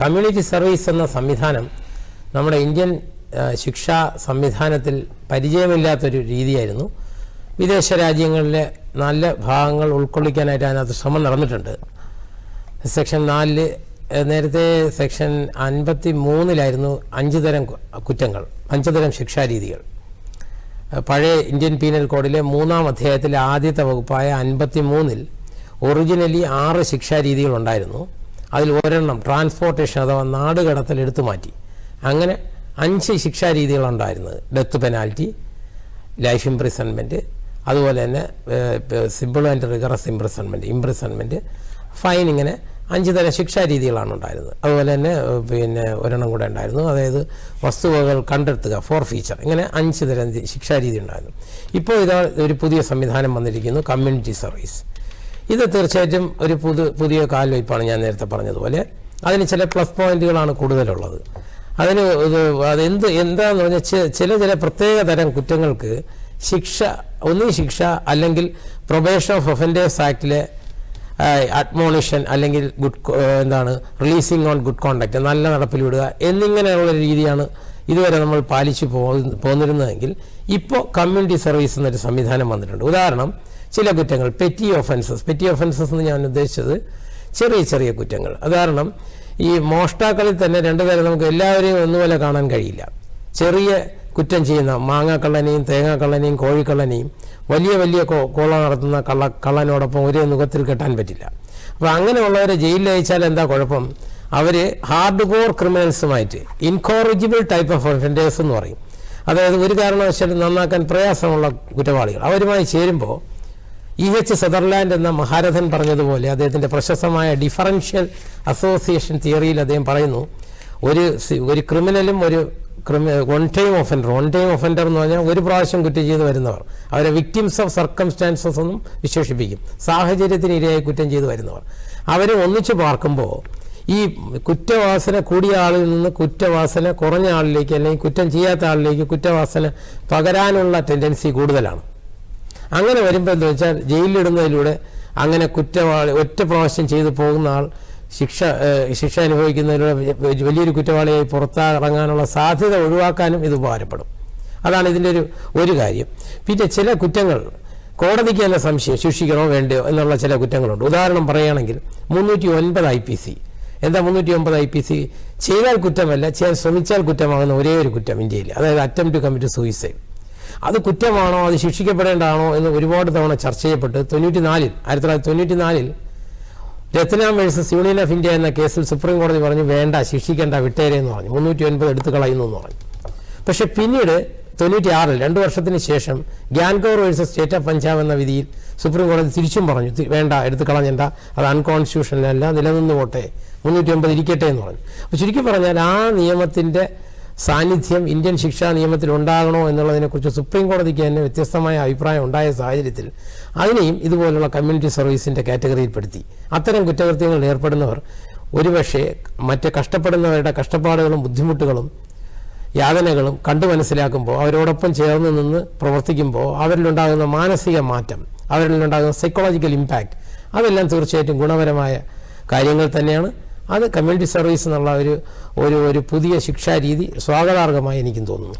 Community service എന്ന സംവിധാനം നമ്മുടെ ഇന്ത്യൻ ശിക്ഷാ സംവിധാനത്തിൽ പരിചയമില്ലാത്തൊരു രീതിയായിരുന്നു. വിദേശ രാജ്യങ്ങളിലെ നല്ല ഭാഗങ്ങൾ ഉൾക്കൊള്ളിക്കാനായിട്ട് അതിനകത്ത് ശ്രമം നടന്നിട്ടുണ്ട്. സെക്ഷൻ നാലിൽ നേരത്തെ സെക്ഷൻ അൻപത്തി മൂന്നിലായിരുന്നു അഞ്ച് തരം കുറ്റങ്ങൾ അഞ്ച് തരം ശിക്ഷാരീതികൾ. പഴയ ഇന്ത്യൻ പീനൽ കോഡിലെ മൂന്നാം അധ്യായത്തിലെ ആദ്യത്തെ വകുപ്പായ അൻപത്തി മൂന്നിൽ ഒറിജിനലി ആറ് ശിക്ഷാരീതികൾ ഉണ്ടായിരുന്നു അതിൽ ഒരെണ്ണം ട്രാൻസ്പോർട്ടേഷൻ അഥവാ നാടുകടത്തൽ എടുത്തു മാറ്റി. അങ്ങനെ അഞ്ച് ശിക്ഷാരീതികളുണ്ടായിരുന്നത്. ഡെത്ത് പെനാൽറ്റി ലൈഫ് ഇംപ്രിസൺമെന്റ് അതുപോലെ തന്നെ simple and rigorous imprisonment imprisonment fine ഇങ്ങനെ അഞ്ച് തരം ശിക്ഷാരീതികളാണ് ഉണ്ടായിരുന്നത്. അതുപോലെ തന്നെ പിന്നെ ഒരെണ്ണം കൂടെ ഉണ്ടായിരുന്നു. അതായത് വസ്തുവകൾ കണ്ടെത്തുക ഫോർ ഫീച്ചർ ഇങ്ങനെ അഞ്ച് തരം ശിക്ഷാ ശിക്ഷാരീതി ഉണ്ടായിരുന്നു. ഇപ്പോൾ ഇതാ ഒരു പുതിയ സംവിധാനം വന്നിരിക്കുന്നു കമ്മ്യൂണിറ്റി സർവീസ് ഇത് തീർച്ചയായിട്ടും ഒരു പുതു പുതിയ കാൽവയ്പ്പാണ് ഞാൻ നേരത്തെ പറഞ്ഞതുപോലെ. അതിന് ചില പ്ലസ് പോയിന്റുകളാണ് കൂടുതലുള്ളത്. അതിന് അതെന്ത് എന്താന്ന് പറഞ്ഞാൽ ചില ചില പ്രത്യേക തരം കുറ്റങ്ങൾക്ക് ശിക്ഷ ഒന്നി ശിക്ഷ അല്ലെങ്കിൽ പ്രൊബേഷൻ ഓഫ് ഒഫൻഡേഴ്സ് ആക്ടിലെ അഡ്മോണിഷൻ അല്ലെങ്കിൽ ഗുഡ് എന്താണ് റിലീസിങ് ഓൺ ഗുഡ് കോണ്ടാക്ട് നല്ല നടപ്പിൽ വിടുക എന്നിങ്ങനെയുള്ള രീതിയാണ് ഇതുവരെ നമ്മൾ പാലിച്ചു പോന്നിരുന്നതെങ്കിൽ ഇപ്പോൾ കമ്മ്യൂണിറ്റി സർവീസ് എന്നൊരു സംവിധാനം വന്നിട്ടുണ്ട്. ഉദാഹരണം ചില കുറ്റങ്ങൾ പെറ്റി ഒഫൻസസ് പെറ്റി ഒഫൻസസ് എന്ന് ഞാൻ ഉദ്ദേശിച്ചത് ചെറിയ ചെറിയ കുറ്റങ്ങൾ. ഉദാഹരണം ഈ മോഷ്ടാക്കളിൽ തന്നെ രണ്ടു നമുക്ക് എല്ലാവരെയും ഒന്നുപോലെ കാണാൻ കഴിയില്ല. ചെറിയ കുറ്റം ചെയ്യുന്ന മാങ്ങാക്കള്ളനെയും തേങ്ങാക്കള്ളനെയും കോഴിക്കള്ളനെയും വലിയ വലിയ കോള നടത്തുന്ന കള്ള കള്ളനോടൊപ്പം ഒരേ മുഖത്തിൽ കെട്ടാൻ പറ്റില്ല. അപ്പോൾ അങ്ങനെയുള്ളവരെ ജയിലിൽ അയച്ചാൽ എന്താ കുഴപ്പം? അവർ ഹാർഡ് കോർ ക്രിമിനൽസുമായിട്ട് ഇൻകോറിജിബിൾ ടൈപ്പ് ഓഫ് ഒഫൻഡേഴ്സ് എന്ന് പറയും. അതായത് ഒരു കാരണവശാലും നന്നാക്കാൻ പ്രയാസമുള്ള കുറ്റവാളികൾ. അവരുമായി ചേരുമ്പോൾ ഇ എച്ച് സെതർലാൻഡ് എന്ന മഹാരഥൻ പറഞ്ഞതുപോലെ അദ്ദേഹത്തിന്റെ പ്രശസ്തമായ ഡിഫറൻഷ്യൽ അസോസിയേഷൻ തിയറിയിൽ അദ്ദേഹം പറയുന്നു ഒരു ഒരു ക്രിമിനലും ഒരു creamy one time offender one time offender എന്ന് പറഞ്ഞാൽ ഒരു പ്രാവശ്യം കുറ്റം ചെയ്ത് വരുന്നവർ. അവരെ വിക്ടിംസ് ഓഫ് സർക്കംസ്റ്റാൻസസ് എന്നും വിശേഷിപ്പിക്കും. സാഹചര്യത്തിന് ഇരയായി കുറ്റം ചെയ്ത് വരുന്നവർ. അവരെ ഒന്നിച്ചു പാർക്കുമ്പോൾ ഈ കുറ്റവാസന കൂടിയ ആളിൽ നിന്ന് കുറ്റവാസന കുറഞ്ഞ ആളിലേക്ക് അല്ലെങ്കിൽ കുറ്റം ചെയ്യാത്ത ആളിലേക്ക് കുറ്റവാസന പകരാനുള്ള ടെൻഡൻസി കൂടുതലാണ്. അങ്ങനെ വരുമ്പോൾ എന്താ വെച്ചാൽ ജയിലിലിടുന്നതിലൂടെ അങ്ങനെ കുറ്റവാളി ഒറ്റ പ്രാവശ്യം ചെയ്തു പോകുന്ന ആൾ ശിക്ഷ ശിക്ഷ അനുഭവിക്കുന്നതിലൂടെ വലിയൊരു കുറ്റവാളിയായി പുറത്തിറങ്ങാനുള്ള സാധ്യത ഒഴിവാക്കാനും ഇത് ഉപകാരപ്പെടും. അതാണ് ഇതിന്റെ ഒരു ഒരു കാര്യം. പിന്നെ ചില കുറ്റങ്ങൾ കോടതിക്ക് തന്നെ സംശയം ശിക്ഷിക്കണോ വേണ്ടയോ എന്നുള്ള ചില കുറ്റങ്ങളുണ്ട്. ഉദാഹരണം പറയുകയാണെങ്കിൽ മുന്നൂറ്റി ഒൻപത് ഐ പി സി. എന്താ മുന്നൂറ്റി ഒമ്പത് ഐ പി സി ചെയ്താൽ കുറ്റമല്ല ചെയ്യാൻ ശ്രമിച്ചാൽ കുറ്റമാകുന്ന ഒരേ ഒരു കുറ്റം ഇന്ത്യയിൽ. അതായത് അറ്റംപ്റ്റ് ടു കമ്മിറ്റ് സൂയിസൈഡ് അത് കുറ്റമാണോ അത് ശിക്ഷിക്കപ്പെടേണ്ടതാണോ എന്ന് ഒരുപാട് തവണ ചർച്ച ചെയ്യപ്പെട്ട് തൊണ്ണൂറ്റി നാലിൽ ആയിരത്തി തൊള്ളായിരത്തി തൊണ്ണൂറ്റി നാലിൽ Ratnam versus union of India എന്ന കേസിൽ സുപ്രീം കോടതി പറഞ്ഞു വേണ്ട ശിക്ഷിക്കേണ്ട വിട്ടേരെ എന്ന് പറഞ്ഞു. മുന്നൂറ്റി ഒൻപത് എടുത്തു കളയുന്നു എന്ന് പറഞ്ഞു. പക്ഷെ പിന്നീട് തൊണ്ണൂറ്റി ആറിൽ രണ്ട് വർഷത്തിന് ശേഷം Gian Kaur versus state of Punjab എന്ന വിധിയിൽ സുപ്രീം കോടതി തിരിച്ചും പറഞ്ഞു വേണ്ട എടുത്തു കളഞ്ഞണ്ട അത് അൺകോൺസ്റ്റിറ്റ്യൂഷനല്ല നിലനിന്ന് പോട്ടെ മുന്നൂറ്റി ഒമ്പത് ഇരിക്കട്ടെ എന്ന് പറഞ്ഞു. അപ്പോൾ ചുരുക്കി പറഞ്ഞാൽ ആ നിയമത്തിന്റെ സാന്നിധ്യം ഇന്ത്യൻ ശിക്ഷാ നിയമത്തിൽ ഉണ്ടാകണോ എന്നുള്ളതിനെക്കുറിച്ച് സുപ്രീം കോടതിക്ക് തന്നെ വ്യത്യസ്തമായ അഭിപ്രായം ഉണ്ടായ സാഹചര്യത്തിൽ അതിനെയും ഇതുപോലുള്ള കമ്മ്യൂണിറ്റി സർവീസിന്റെ കാറ്റഗറിയിൽപ്പെടുത്തി. അത്തരം കുറ്റകൃത്യങ്ങളിൽ ഏർപ്പെടുന്നവർ ഒരുപക്ഷെ മറ്റ് കഷ്ടപ്പെടുന്നവരുടെ കഷ്ടപ്പാടുകളും ബുദ്ധിമുട്ടുകളും യാതനകളും കണ്ടു മനസ്സിലാക്കുമ്പോൾ അവരോടൊപ്പം ചേർന്ന് നിന്ന് പ്രവർത്തിക്കുമ്പോൾ അവരിലുണ്ടാകുന്ന മാനസിക മാറ്റം അവരിലുണ്ടാകുന്ന സൈക്കോളജിക്കൽ ഇമ്പാക്റ്റ് അതെല്ലാം തീർച്ചയായിട്ടും ഗുണപരമായ കാര്യങ്ങൾ തന്നെയാണ്. അത് കമ്മ്യൂണിറ്റി സർവീസ് എന്നുള്ള ഒരു ഒരു ഒരു പുതിയ ശിക്ഷാരീതി സ്വാഗതാർഹമായി എനിക്കും തോന്നുന്നു.